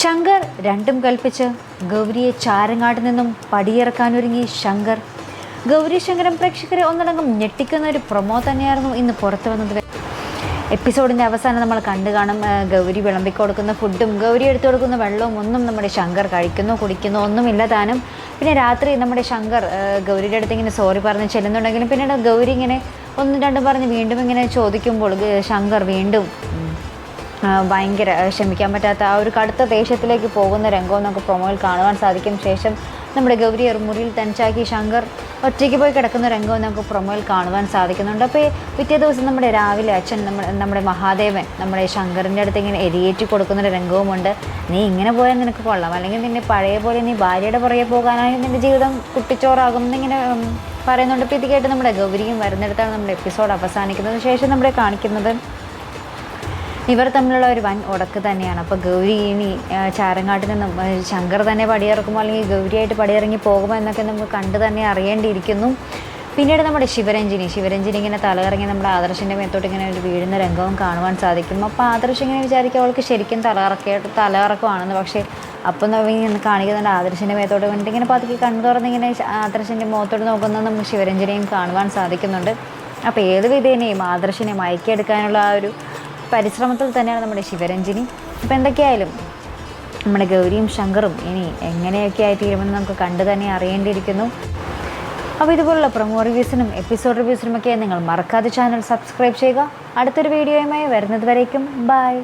ശങ്കർ രണ്ടും കൽപ്പിച്ച് ഗൗരിയെ ചാരങ്ങാട്ടിൽ നിന്നും പടിയിറക്കാനൊരുങ്ങി ശങ്കർ. ഗൗരി ശങ്കരൻ പ്രേക്ഷകരെ ഒന്നടങ്കം ഞെട്ടിക്കുന്ന ഒരു പ്രൊമോ തന്നെയായിരുന്നു ഇന്ന് പുറത്തു വന്നത്. എപ്പിസോഡിന്റെ അവസാനം നമ്മൾ കണ്ടു കാണും ഗൗരി വിളമ്പി കൊടുക്കുന്ന ഫുഡും ഗൗരി എടുത്തു കൊടുക്കുന്ന വെള്ളവും ഒന്നും നമ്മുടെ ശങ്കർ കഴിക്കുന്നോ കുടിക്കുന്നു ഒന്നുമില്ല താനും. പിന്നെ രാത്രി നമ്മുടെ ശങ്കർ ഗൗരിയുടെ അടുത്ത് ഇങ്ങനെ സോറി പറഞ്ഞ് ചെല്ലുന്നുണ്ടെങ്കിലും പിന്നീട് ഗൗരി ഇങ്ങനെ ഒന്നും രണ്ടും പറഞ്ഞ് വീണ്ടും ഇങ്ങനെ ചോദിക്കുമ്പോൾ ശങ്കർ വീണ്ടും ഭയങ്കര ക്ഷമിക്കാൻ പറ്റാത്ത ആ ഒരു കടുത്ത ദേഷ്യത്തിലേക്ക് പോകുന്ന രംഗവും നമുക്ക് പ്രൊമോയിൽ കാണുവാൻ സാധിക്കും. ശേഷം നമ്മുടെ ഗൗരി ഒരു മുറിയിൽ തനിച്ചാക്കി ശങ്കർ ഒറ്റയ്ക്ക് പോയി കിടക്കുന്ന രംഗവും നമുക്ക് പ്രൊമോയിൽ കാണുവാൻ സാധിക്കുന്നുണ്ട്. അപ്പോൾ പിറ്റേ ദിവസം നമ്മുടെ രാവിലെ അച്ഛൻ നമ്മുടെ നമ്മുടെ മഹാദേവൻ നമ്മുടെ ശങ്കറിന്റെ അടുത്ത് ഇങ്ങനെ എരിയേറ്റി കൊടുക്കുന്ന ഒരു രംഗവുമുണ്ട്. നീ ഇങ്ങനെ പോയാൽ നിനക്ക് കൊള്ളാം. അല്ലെങ്കിൽ നിന്നെ പഴയ പോലെ നീ ഭാര്യയുടെ പുറകെ പോകാനായി നിന്റെ ജീവിതം കുട്ടിച്ചോറാകും എന്നിങ്ങനെ പറയുന്നുണ്ട്. അപ്പോൾ ഇത് കേട്ട് നമ്മുടെ ഗൗരിയും വരുന്നിടത്താണ് നമ്മുടെ എപ്പിസോഡ് അവസാനിക്കുന്നത്. ശേഷം നമ്മുടെ കാണിക്കുന്നത് ഇവർ തമ്മിലുള്ള ഒരു വൻ ഉടക്ക് തന്നെയാണ്. അപ്പോൾ ഗൗരി ഇനി ചാരങ്ങാട്ടിന് ശങ്കർ തന്നെ പടിയിറക്കുമോ അല്ലെങ്കിൽ ഗൗരിയായിട്ട് പടിയിറങ്ങി പോകുമോ എന്നൊക്കെ നമുക്ക് കണ്ട് തന്നെ അറിയേണ്ടിയിരിക്കുന്നു. പിന്നീട് നമ്മുടെ ശിവരഞ്ജിനി. ശിവരഞ്ജിനി ഇങ്ങനെ തലകറങ്ങി നമ്മുടെ ആദർശിന്റെ മേത്തോട്ട് ഇങ്ങനെ ഒരു വീഴുന്ന രംഗവും കാണുവാൻ സാധിക്കും. അപ്പോൾ ആദർശ് ഇങ്ങനെ വിചാരിക്കും അവൾക്ക് ശരിക്കും തലകറക്കിയായിട്ട് തലകറക്കമാണെന്ന്. പക്ഷേ അപ്പം ഇങ്ങനെ കാണിക്കുന്നുണ്ട് ആദർശിന്റെ മേത്തോട്ട് കണ്ടിട്ട്. ഇങ്ങനെ പതുക്കെ കണ്ണു തുറന്ന് ഇങ്ങനെ ആദർശിന്റെ മുഖത്തോട്ട് നോക്കുന്നത് നമുക്ക് ശിവരഞ്ജിനിയും കാണുവാൻ സാധിക്കുന്നുണ്ട്. അപ്പോൾ ഏത് വിധേനയും ആദർശിനെ മയക്കിയെടുക്കാനുള്ള ആ ഒരു പരിശ്രമത്തിൽ തന്നെയാണ് നമ്മുടെ ശിവരഞ്ജിനി. ഇപ്പം എന്തൊക്കെയായാലും നമ്മുടെ ഗൗരിയും ശങ്കറും ഇനി എങ്ങനെയൊക്കെ ആയിത്തീരുമെന്ന് നമുക്ക് കണ്ടു തന്നെ അറിയേണ്ടിയിരിക്കുന്നു. അപ്പോൾ ഇതുപോലുള്ള പ്രൊമോ റിവ്യൂസിനും എപ്പിസോഡ് റിവ്യൂസിനുമൊക്കെ നിങ്ങൾ മറക്കാതെ ചാനൽ സബ്സ്ക്രൈബ് ചെയ്യുക. അടുത്തൊരു വീഡിയോയുമായി വരുന്നത് വരേക്കും. ബൈ